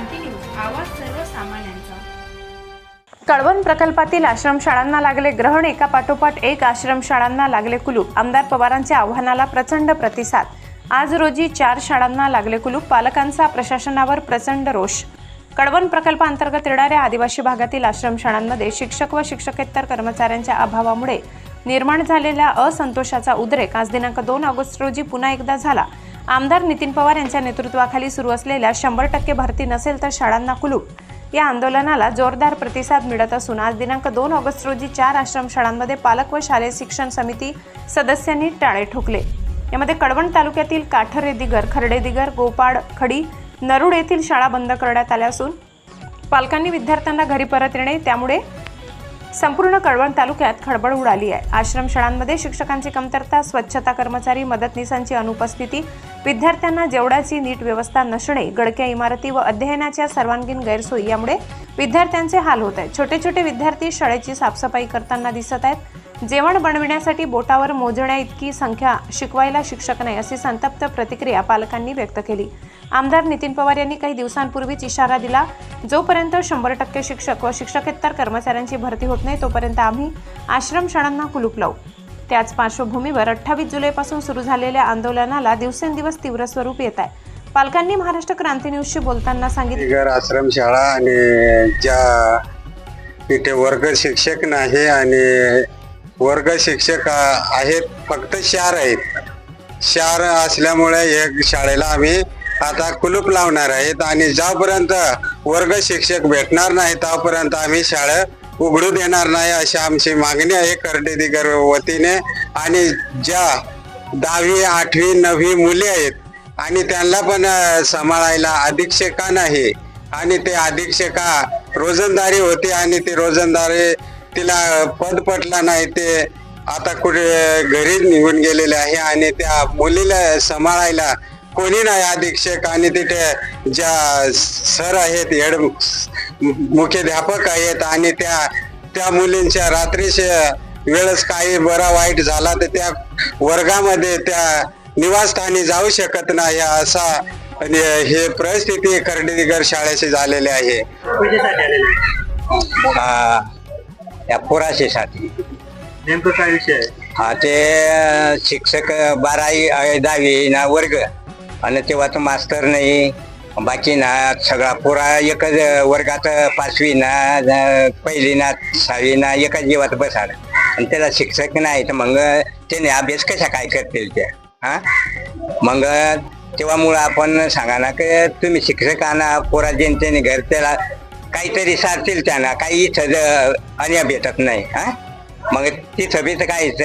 क्रांती news आवाज सर्वसामान्यांचा. कळवण प्रकल्पातील आश्रमशाळांना लागले ग्रहण एका पाठोपाठ एक आश्रमशाळांना लागले कुलूप. आमदार पवारांच्या आव्हानाला प्रचंड प्रतिसाद. आज रोजी चार शाळांना लागले कुलूप. पालकांचा प्रशासनावर प्रचंड रोष. कळवण प्रकल्पांतर्गत येणाऱ्या आदिवासी भागातील आश्रमशाळांमध्ये शिक्षक व शिक्षकेतर कर्मचाऱ्यांच्या अभावामुळे निर्माण झालेल्या असंतोषाचा उद्रेक आज दिनांक दोन ऑगस्ट रोजी पुन्हा एकदा झाला. आमदार नितीन पवार यांच्या नेतृत्वाखाली सुरू असलेल्या शंभर टक्के भरती नसेल तर शाळांना कुलूप. या आंदोलनाला जोरदार प्रतिसाद मिळत असून आज दिनांक दोन ऑगस्ट रोजी चार आश्रमशाळांमध्ये पालक व शालेय शिक्षण समिती सदस्यांनी टाळे ठोकले. यामध्ये कडवण तालुक्यातील काठरे दिगर खर्डे दिगर गोपाड खडी नरुड येथील शाळा बंद करण्यात आल्या असून पालकांनी विद्यार्थ्यांना घरी परत येणे त्यामुळे संपूर्ण कळवण तालुक्यात खळबळ उडाली आहे. आश्रमशाळांमध्ये शिक्षकांची कमतरता स्वच्छता कर्मचारी मदतनीसांची अनुपस्थिती विद्यार्थ्यांना जेवढाची नीट व्यवस्था नसणे गडक्या इमारती व अध्ययनाच्या सर्वांगीण गैरसोयी यामुळे विद्यार्थ्यांचे हाल होत आहेत. छोटे छोटे विद्यार्थी शाळेची साफसफाई करताना दिसत आहेत. जेवण बनविण्यासाठी बोटावर मोजण्या इतकी संख्या शिकवायला शिक्षक नाही अशी संतप्त प्रतिक्रिया पालकांनी व्यक्त केली. आमदार नितीन पवार यांनी काही दिवसांपूर्वीच इशारा दिला जोपर्यंत शंभर टक्के शिक्षक व शिक्षकेतर कर्मचाऱ्यांची भरती होत नाही तोपर्यंत आम्ही आश्रमशाळांना कुलूप लावू. त्याच पार्श्वभूमीवर अठ्ठावीस जुलैपासून सुरू झालेल्या आंदोलनाला दिवसेंदिवस तीव्र स्वरूप येत आहे. पालकांनी महाराष्ट्र क्रांती न्यूजशी बोलताना सांगितले आश्रमशाळा आणि ज्या तिथे वर्ग शिक्षक नाही आणि वर्ग शिक्षक आहेत फक्त चार आहेत. चार असल्यामुळे एक शाळेला आम्ही आता कुलूप लावणार आहेत आणि ज्यापर्यंत वर्ग शिक्षक भेटणार नाही तोपर्यंत आम्ही शाळा उघडू देणार नाही अशी आमची मागणी आहे करडेदिगर वतीने. आणि ज्या दहावी आठवी नववी मुले आहेत आणि त्यांना पण सांभाळायला अधीक्षका नाही. आणि ते अधीक्षका रोजंदारी होती आणि ते रोजंदारी तिला पद पटला नाही ते आता कुठे घरी निघून गेलेले आहे आणि त्या मुलीला सांभाळायला कोणी नाही अधीक्षक आणि तिथे ज्या सर आहेत हेड मुख्याध्यापक आहेत आणि त्या त्या मुलींच्या रात्रीच्या वेळेस काही बरा वाईट झाला तर त्या वर्गामध्ये त्या निवासस्थानी जाऊ शकत नाही असा आणि हे परिस्थिती कर्डीगर शाळेची झालेली आहे. हा, या पुराशीसाठी नेमकं काय विषय आहे? हा ते शिक्षक बारावी अ, दहावी ना वर्ग आणि तेव्हा तर मास्तर नाही बाकी ना सगळा पुरा एकच वर्गात पाचवी ना पहिली ना सहावी ना एकाच जीवात बसाड. आणि त्याला शिक्षक नाही तर मग त्याने अभ्यास कशा काय करतील त्या हा? मग तेव्हा मुळे आपण सांगा ना की तुम्ही शिक्षक आणा पोरा ज्यांच्याने घर त्याला काहीतरी सारतील त्यांना काही इथं ज- अन्य भेटत नाही हा? मग तिथं बी तर काहीच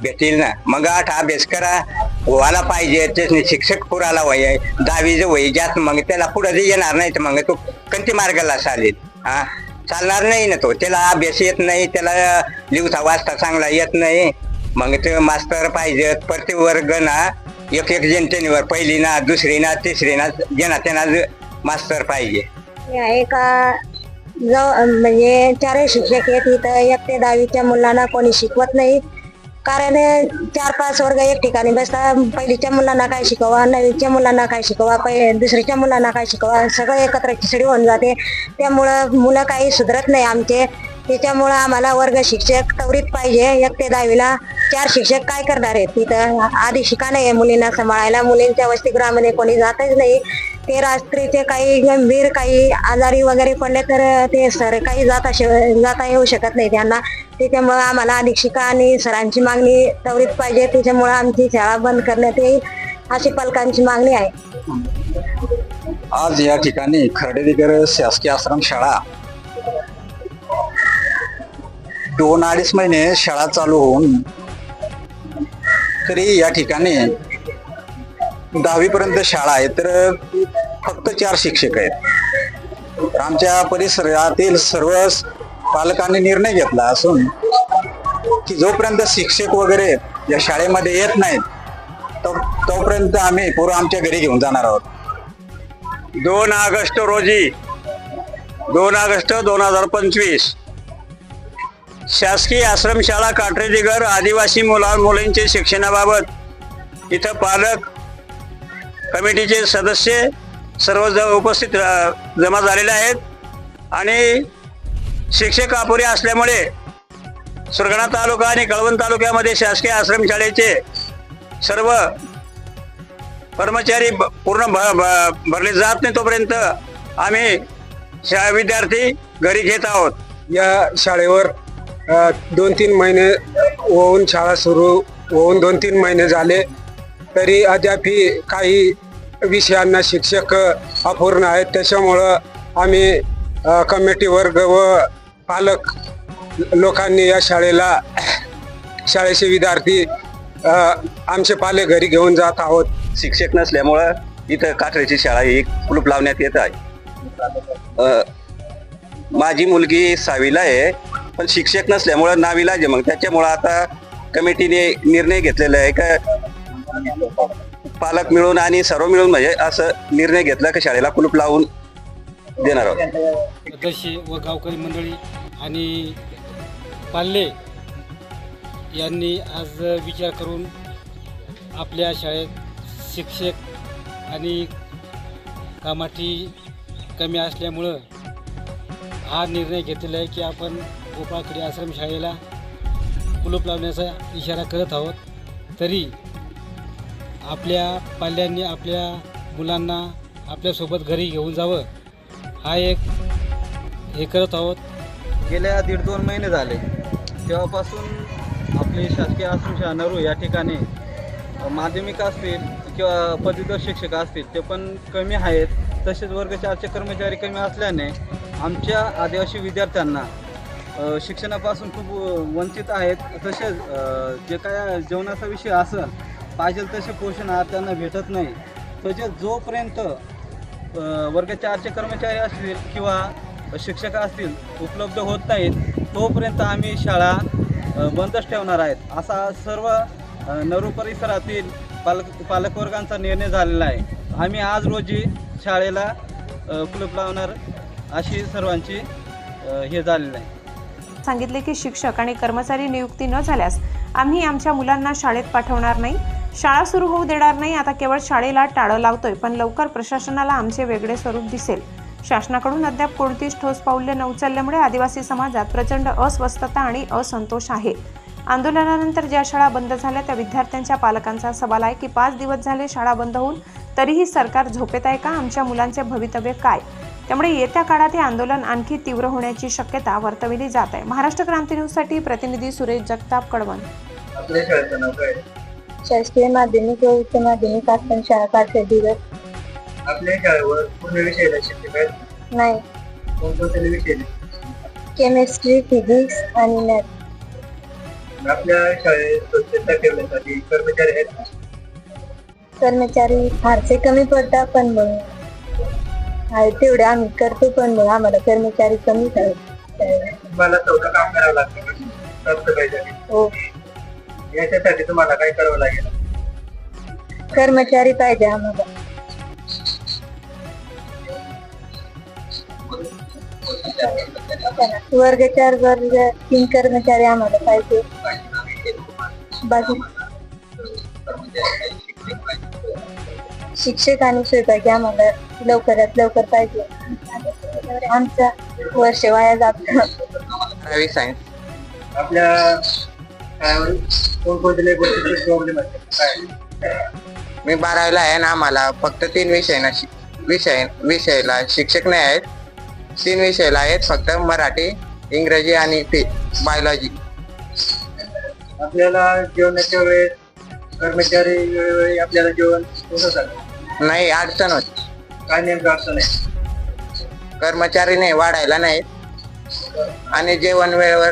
भेटील ना. मग आठ अभ्यास करा व्हायला पाहिजे त्याने शिक्षक पुराला वय दहावी वय जास्त मग त्याला पुढे येणार नाही तर मग तो कोणती मार्गाला चालेल हा? चालणार नाही ना तो. त्याला अभ्यास येत नाही त्याला लिवता वाचता चांगला येत नाही. मग ते मास्तर पाहिजे प्रत्येक वर्ग ना एक एक जनतेवर पहिली ना दुसरी ना तिसरी ना ज्यांना त्यांना मास्तर पाहिजे. एका आहे का म्हणजे चारही शिक्षक आहेत इथं. एक ते दहावीच्या मुलांना कोणी शिकवत नाही. कारण चार पाच वर्ग एक ठिकाणी बसता. पहिलीच्या मुलांना काय शिकवा नवीच्या मुलांना काय शिकवा पहिले दुसरीच्या मुलांना काय शिकवा सगळं एकत्र खिचडी होऊन जाते. त्यामुळं मुलं काही सुधरत नाही आमचे. त्याच्यामुळं आम्हाला वर्ग शिक्षक त्वरित पाहिजे. एक ते दहावीला चार शिक्षक काय करणार आहेत? तिथं आधी शिका नाही मुलींना सांभाळायला. मुलींच्या वसतिगृहामध्ये कोणी जातच नाही. ते रात्रीचे काही गंभीर काही आजारी वगैरे पडले तर ते सर काही जाता जाता येऊ शकत नाही त्यांना. त्याच्यामुळं आम्हाला अधीक्षिका आणि सरांची मागणी त्वरित पाहिजे. त्याच्यामुळं आमची शाळा बंद करण्यात येईल अशी पालकांची मागणी आहे. आज या ठिकाणी खर्डेदिगर शासकीय आश्रम शाळा दोन अडीच महिने शाळा चालू होऊन तरी या ठिकाणी दहावी पर्यंत शाळा आहे. तर चार शिक्षक आहेत. तर आमच्या परिसरातील सर्व पालकांनी निर्णय घेतला असून की जोपर्यंत शिक्षक वगैरे या शाळेमध्ये येत नाहीत तो- तोपर्यंत आम्ही पूर्व आमच्या घरी घेऊन जाणार आहोत. दोन ऑगस्ट रोजी दोन ऑगस्ट दोन हजार पंचवीस शासकीय आश्रमशाळा काठरेदिगर आदिवासी मुला मुलींचे शिक्षणाबाबत इथं पालक कमिटीचे सदस्य सर्व ज उपस्थित जमा झालेले आहेत. आणि शिक्षक अपुरे असल्यामुळे सुरगाणा तालुका आणि कळवण तालुक्यामध्ये शासकीय आश्रमशाळेचे सर्व कर्मचारी ब- पूर्ण भ- भ- भरले जात नाही तोपर्यंत आम्ही शा विद्यार्थी घरी घेत आहोत. या शाळेवर दोन तीन महिने होऊन शाळा सुरू होऊन दोन तीन महिने झाले तरी अद्यापही काही विषयांना शिक्षक अपूर्ण आहेत. त्याच्यामुळं आम्ही कमिटी वर्ग व पालक लोकांनी या शाळेला शाळेचे विद्यार्थी आमचे पालक घरी घेऊन जात आहोत. शिक्षक नसल्यामुळं इथं काठळीची शाळा ही कुलूप लावण्यात येत आहे. माझी मुलगी सहावीला आहे पण शिक्षक नसल्यामुळं नावीला जे मग त्याच्यामुळं आता कमिटीने निर्णय घेतलेला आहे का? पालक मिळून आणि सर्व मिळून म्हणजे असं निर्णय घेतला की शाळेला कुलूप लावून देणार आहोत. सदस्य व गावकरी मंडळी आणि पाल्ले यांनी आज विचार करून आपल्या शाळेत शिक्षक आणि कामाठी कमी असल्यामुळं हा निर्णय घेतलेला आहे की आपण गोपाळकडे आश्रमशाळेला कुलूप लावण्याचा इशारा करत आहोत. तरी आपल्या पाल्यांनी आपल्या मुलांना आपल्यासोबत घरी घेऊन जावं. हा एक हे करत आहोत. गेल्या दीड दोन महिने झाले. तेव्हापासून आपले शासकीय आश्रमशाळा नरू या ठिकाणी माध्यमिक असतील किंवा पदवीधर शिक्षक असतील ते पण कमी आहेत. तसेच वर्ग चारचे कर्मचारी कमी असल्याने आमच्या आदिवासी विद्यार्थ्यांना शिक्षणापासून खूप वंचित आहेत. तसेच जे काय जेवणाचा विषय असेल पाहिजे तसे पोषण आज त्यांना भेटत नाही. तसेच जोपर्यंत वर्ग चारचे कर्मचारी असतील किंवा शिक्षक असतील उपलब्ध होत नाहीत तोपर्यंत आम्ही शाळा बंदच ठेवणार आहेत. असा सर्व नरू परिसरातील पालक पालकवर्गांचा निर्णय झालेला आहे. आम्ही आज रोजी शाळेला कुलूप लावणार अशी सर्वांची हे झालेलं आहे. सांगितले की शिक्षक आणि कर्मचारी नियुक्ती न झाल्यास आम्ही आमच्या मुलांना शाळेत पाठवणार नाही. शाळा सुरू होऊ देणार नाही आता केवळ शाळेला टाळं लावतोय पण लवकर प्रशासनाला आमचे वेगळे स्वरूप दिसेल. शासनाकडून अद्याप कोणतीच ठोस पाऊले न उचलल्यामुळे आदिवासी समाजात प्रचंड अस्वस्थता आणि असंतोष आहे. आंदोलनानंतर ज्या शाळा बंद झाल्या त्या विद्यार्थ्यांच्या पालकांचा सवाल आहे की पाच दिवस झाले शाळा बंद होऊन तरीही सरकार झोपेत आहे का? आमच्या मुलांचे भवितव्य काय? त्यामुळे येत्या काळात हे आंदोलन आणखी तीव्र होण्याची शक्यता वर्तविली जात आहे. महाराष्ट्र क्रांती न्यूजसाठी प्रतिनिधी सुरेश जगताप कडवण. शासकीय माध्यमिक व उच्च माध्यमिक आश्रमशाळा काठे दिवस. आपल्या शाळेवर पूर्ण आहेत नाही. कोणकोणत्या विषय केमिस्ट्री फिजिक्स आणि मॅथ. आपल्या शाळेत स्वच्छता ठेवण्यासाठी कर्मचारी आहेत कर्मचारी फारसे कमी पडतात पण मग. आहे तेवढे आम्ही करतो पण मग आम्हाला कर्मचारी कमीच आहेत तुम्हाला काम करावं लागतं साफसफाईसाठी हो. याच्यासाठी तुम्हाला काय करावं लागेल? कर्मचारी पाहिजे आम्हाला. वर्ग चार वर्ग तीन कर्मचारी आम्हाला पाहिजे. बाकी शिक्षक आणि स्वयंपाकी आम्हाला लवकरात लवकर पाहिजे. आमचा वर्ष वाया जात. सायन्स आपल्या प्रॉब्लेम काय? मी बारावीला आहे ना आम्हाला फक्त तीन विषय ना विषय विषयाला शिक्षक नाही आहेत. तीन विषयाला आहेत फक्त मराठी इंग्रजी आणि बायोलॉजी. आपल्याला जेवणाच्या वेळेस कर्मचारी वेळोवेळी आपल्याला जेवण कसं नाही अडचण होती. काय नेमकं अडचण आहे? कर्मचारी नाही वाढायला नाहीत. आणि जेवण वेळेवर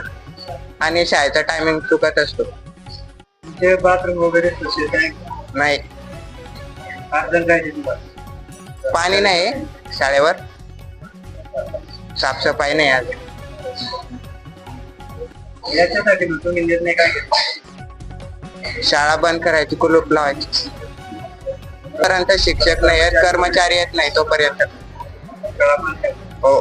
आणि शाळेचा टायमिंग चुकत असतो. ते बाथरूम वगैरे नाही. अडचण काय आहे तुम्हाला पाणी नाही. शाळेवर. साफसफाई नाही आज. याच्यासाठी मग तुम्ही निर्णय काय घेतला? शाळा बंद करायची कुलूप लावायची. पर्यंत शिक्षक नाही आहेत कर्मचारी येत नाही तोपर्यंत. शाळा बंद करा. हो.